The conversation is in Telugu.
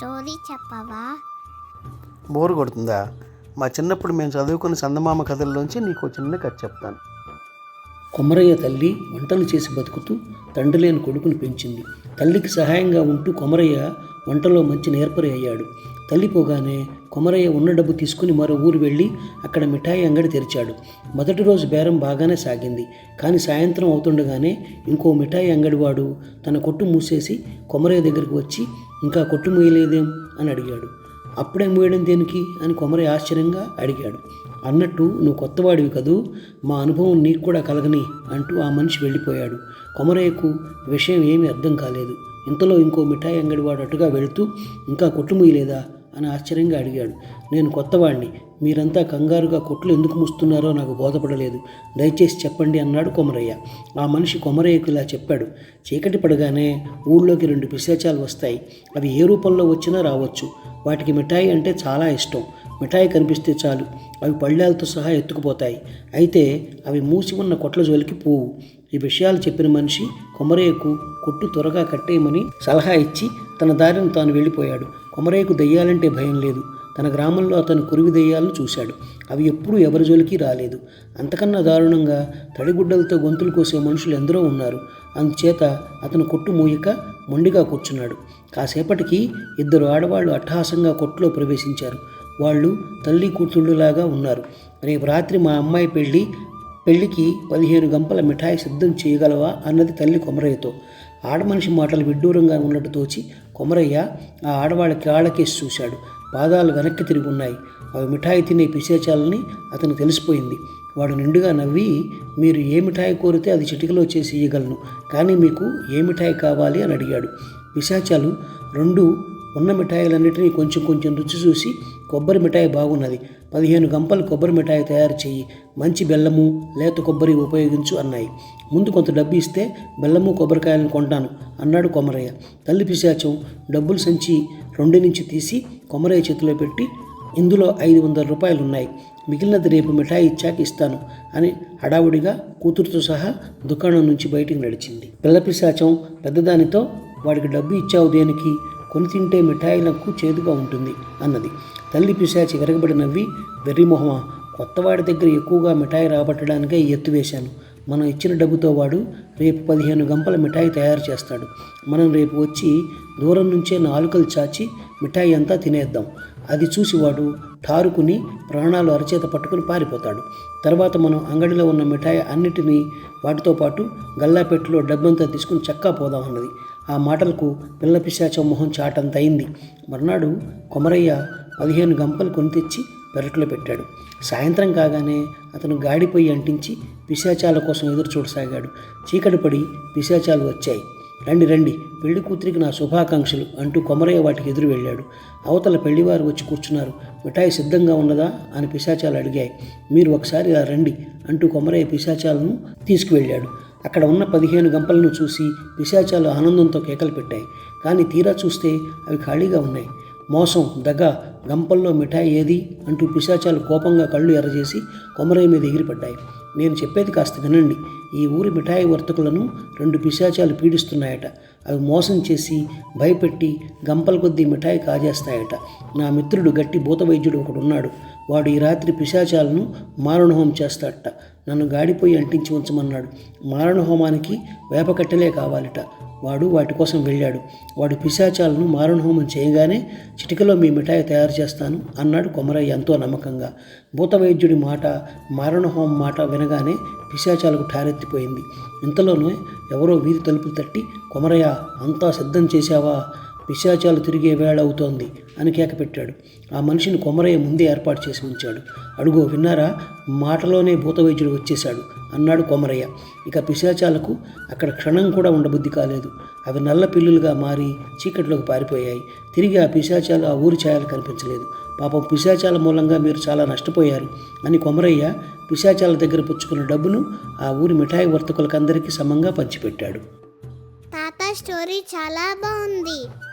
స్టోరీ చెప్పవా? బోరు కొడుతుందా? మా చిన్నప్పుడు మేము చదువుకున్న చందమామ కథల్లోంచి నీకు చిన్న కథ చెప్తాను. కొమరయ్య తల్లి వంటలు చేసి బతుకుతూ తండ్రి లేని కొడుకుని పెంచింది. తల్లికి సహాయంగా ఉంటూ కొమరయ్య వంటలో మంచి నేర్పరి అయ్యాడు. తల్లి పోగానే కొమరయ్య ఉన్న డబ్బు తీసుకుని మరో ఊరు వెళ్ళి అక్కడ మిఠాయి అంగడి తెరిచాడు. మొదటి రోజు బేరం బాగానే సాగింది. కానీ సాయంత్రం అవుతుండగానే ఇంకో మిఠాయి అంగడివాడు తన కొట్టు మూసేసి కొమరయ్య దగ్గరికి వచ్చి ఇంకా కొట్టు మూయలేదేం అని అడిగాడు. అప్పుడే మూయడం దేనికి అని కొమరయ్య ఆశ్చర్యంగా అడిగాడు. అన్నట్టు నువ్వు కొత్తవాడివి కదూ మా అనుభవం నీకు కూడా కలగని అంటూ ఆ మనిషి వెళ్ళిపోయాడు. కొమరయ్యకు విషయం ఏమీ అర్థం కాలేదు. ఇంతలో ఇంకో మిఠాయి అంగడివాడు అటుగా వెళుతూ ఇంకా కొట్టుముయలేదా అని ఆశ్చర్యంగా అడిగాడు. నేను కొత్తవాడిని మీరంతా కంగారుగా కొట్లు ఎందుకు ముస్తున్నారో నాకు బోధపడలేదు. దయచేసి చెప్పండి అన్నాడు కొమరయ్య. ఆ మనిషి కొమరయ్యకు ఇలా చెప్పాడు. చీకటి పడగానే ఊళ్ళోకి రెండు పిశాచాలు వస్తాయి. అవి ఏ రూపంలో వచ్చినా రావచ్చు. వాటికి మిఠాయి అంటే చాలా ఇష్టం. మిఠాయి కనిపిస్తే చాలు. అవి పళ్ళాలతో సహా ఎత్తుకుపోతాయి. అయితే అవి మూసి ఉన్న కొట్ల జోలికి పోవు. ఈ విషయాలు చెప్పిన మనిషి కొమరయ్యకు కొట్టు త్వరగా కట్టేయమని సలహా ఇచ్చి తన దారిని తాను వెళ్ళిపోయాడు. కొమరయ్యకు దయ్యాలంటే భయం లేదు. తన గ్రామంలో అతను కురివి దయ్యాలను చూశాడు. అవి ఎప్పుడూ ఎవరి జోలికి రాలేదు. అంతకన్నా దారుణంగా తడిగుడ్డలతో గొంతులు కోసే మనుషులు ఎందరో ఉన్నారు. అందుచేత అతను కొట్టు మూయక మొండిగా కూర్చున్నాడు. కాసేపటికి ఇద్దరు ఆడవాళ్ళు అట్టహాసంగా కొట్టులో ప్రవేశించారు. వాళ్ళు తల్లి కూతుళ్ళులాగా ఉన్నారు. రేపు రాత్రి మా అమ్మాయి పెళ్ళి పెళ్ళికి పదిహేను గంపల మిఠాయి సిద్ధం చేయగలవా అన్నది తల్లి కొమరయ్యతో. ఆడమనిషి మాటలు విడ్డూరంగా ఉన్నట్టు తోచి కొమరయ్య ఆ ఆడవాళ్ళ కాళ్ళకేసి చూశాడు. పాదాలు వెనక్కి తిరిగి ఉన్నాయి. అవి మిఠాయి తినే పిశాచాలని అతను తెలిసిపోయింది. వాడు నిండుగా నవ్వి మీరు ఏ మిఠాయి కోరితే అది చిటికలో చేసి ఇయ్యగలను. కానీ మీకు ఏ మిఠాయి కావాలి? అని అడిగాడు. పిశాచాలు రెండు ఉన్న మిఠాయిలన్నిటినీ కొంచెం కొంచెం రుచి చూసి కొబ్బరి మిఠాయి బాగున్నది. పదిహేను గంపలు కొబ్బరి మిఠాయి తయారు చేయి మంచి బెల్లము లేత కొబ్బరి ఉపయోగించు అన్నాయి. ముందు కొంత డబ్బు ఇస్తే బెల్లము కొబ్బరికాయలను కొంటాను అన్నాడు కొమరయ్య. తల్లి పిశాచం డబ్బులు సంచి రెండు నుంచి తీసి కొమరయ్య చేతిలో పెట్టి ఇందులో ఐదు వందల రూపాయలు ఉన్నాయి మిగిలినది రేపు మిఠాయి ఇచ్చాక ఇస్తాను అని హడావుడిగా కూతురుతో సహా దుకాణం నుంచి బయటికి నడిచింది. పిల్ల పిశాచం పెద్దదానితో వాడికి డబ్బు ఇచ్చావు దేనికి? కొని తింటే మిఠాయిలకు చేదుగా ఉంటుంది అన్నది. తల్లి పిశాచి విరగబడి నవ్వి వెర్రిమొహమ కొత్తవాడి దగ్గర ఎక్కువగా మిఠాయి రాబట్టడానికే ఎత్తువేశాను ఎత్తు వేశాను. మనం ఇచ్చిన డబ్బుతో వాడు రేపు పదిహేను గంపల మిఠాయి తయారు చేస్తాడు. మనం రేపు వచ్చి దూరం నుంచే నాలుకలు చాచి మిఠాయి అంతా తినేద్దాం. అది చూసి వాడు ఠారుకుని ప్రాణాలు అరచేత పట్టుకుని పారిపోతాడు. తర్వాత మనం అంగడిలో ఉన్న మిఠాయి అన్నిటినీ వాటితో పాటు గల్లాపెట్టులో డబ్బంతా తీసుకుని చక్కా పోదాం అన్నది. ఆ మాటలకు పిల్ల పిశాచం మొహం చాటంత అయింది మర్నాడు కొమరయ్య పదిహేను గంపలు కొని తెచ్చి పెరట్లో పెట్టాడు. సాయంత్రం కాగానే అతను గాడిపోయి అంటించి పిశాచాల కోసం ఎదురు చూడసాగాడు చీకటి పడి పిశాచాలు వచ్చాయి. రండి రండి. పెళ్ళి కూతురికి నా శుభాకాంక్షలు అంటూ కొమరయ్య వాటికి ఎదురు వెళ్ళాడు. అవతల పెళ్ళివారు వచ్చి కూర్చున్నారు. మిఠాయి సిద్ధంగా ఉన్నదా? అని పిశాచాలు అడిగాయి. మీరు ఒకసారి ఇలా రండి అంటూ కొమరయ్య పిశాచాలను తీసుకువెళ్ళాడు. అక్కడ ఉన్న పదిహేను గంపలను చూసి పిశాచాలు ఆనందంతో కేకలు పెట్టాయి. కానీ తీరా చూస్తే అవి ఖాళీగా ఉన్నాయి. మోసం దగ గంపల్లో మిఠాయి ఏది? అంటూ పిశాచాలు కోపంగా కళ్ళు ఎర్రజేసి కొమరయ్య మీద ఎగిరిపడ్డాయి. నేను చెప్పేది కాస్త వినండి. ఈ ఊరి మిఠాయి వర్తకులను రెండు పిశాచాలు పీడిస్తున్నాయట. అవి మోసం చేసి భయపెట్టి గంపల కొద్దీ మిఠాయి కాజేస్తాయట. నా మిత్రుడు గట్టి భూత వైద్యుడు ఒకడున్నాడు. వాడు ఈ రాత్రి పిశాచాలను మారణహోమం చేస్తాడట. నన్ను గాడిపోయి అంటించి ఉంచమన్నాడు. మారణహోమానికి వేపకట్టెలే కావాలట. వాడు వాటి కోసం వెళ్ళాడు. వాడు పిశాచాలను మారణహోమం చేయగానే చిటికలో మీ మిఠాయి తయారు చేస్తాను అన్నాడు కొమరయ్య ఎంతో నమ్మకంగా. భూతవైద్యుడి మాట మారణహోమం మాట వినగానే పిశాచాలకు ఠారెత్తిపోయింది. ఇంతలోనే ఎవరో వీధి తలుపులు తట్టి కొమరయ్య అంతా సిద్ధం చేశావా? పిశాచాలు తిరిగే వేళ అవుతోంది అని కేకపెట్టాడు ఆ మనిషిని కొమరయ్య ముందే ఏర్పాటు చేసి ఉంచాడు. అడుగో విన్నారా? మాటలోనే భూతవైద్యుడు వచ్చేశాడు అన్నాడు కొమరయ్య. ఇక పిశాచాలకు అక్కడ క్షణం కూడా ఉండబుద్ధి కాలేదు. అవి నల్ల పిల్లులుగా మారి చీకట్లోకి పారిపోయాయి. తిరిగి ఆ పిశాచాలు ఆ ఊరి ఛాయలు కనిపించలేదు. పాపం పిశాచాల మూలంగా మీరు చాలా నష్టపోయారు అని కొమరయ్య పిశాచాల దగ్గర పుచ్చుకున్న డబ్బును ఆ ఊరి మిఠాయి వర్తకులకందరికీ సమంగా పంచిపెట్టాడు. తాత స్టోరీ చాలా బాగుంది.